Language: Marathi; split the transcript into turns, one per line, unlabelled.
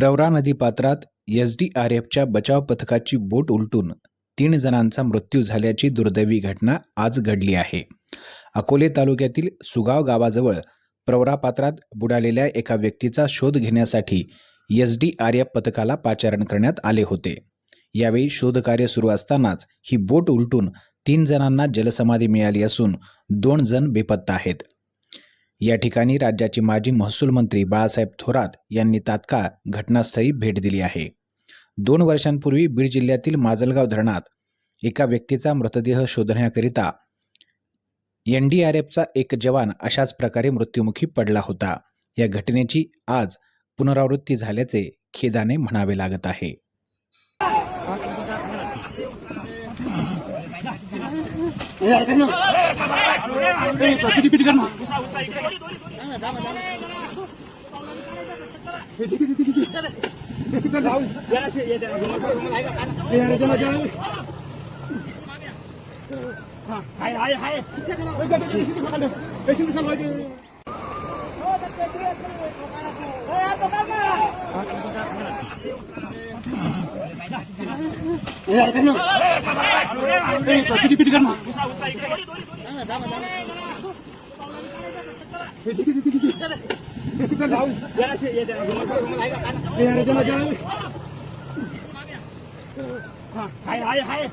प्रवरा नदीपात्रात एस डी आर एफच्या बचाव पथकाची बोट उलटून तीन जणांचा मृत्यू झाल्याची दुर्दैवी घटना आज घडली आहे. अकोले तालुक्यातील सुगाव गावाजवळ प्रवरा पात्रात बुडालेल्या एका व्यक्तीचा शोध घेण्यासाठी एस डी आर एफ पथकाला पाचारण करण्यात आले होते. यावेळी शोधकार्य सुरू असतानाच ही बोट उलटून तीन जणांना जलसमाधी मिळाली असून दोन जण बेपत्ता आहेत. या ठिकाणी राज्याचे माजी महसूल मंत्री बाळासाहेब थोरात यांनी तात्काळ घटनास्थळी भेट दिली आहे. दोन वर्षांपूर्वी बीड जिल्ह्यातील माजलगाव धरणात एका व्यक्तीचा मृतदेह शोधण्याकरिता एन डी आर एफचा एक जवान अशाच प्रकारे मृत्युमुखी पडला होता. या घटनेची आज पुनरावृत्ती झाल्याचे खेदाने म्हणावे लागत आहे.
পিটি পিটি কর না হাই হাই হাই বেশি বিশাল হয়ে Yeah, I don't know. পিটি পিটি কার হায় হায় হায়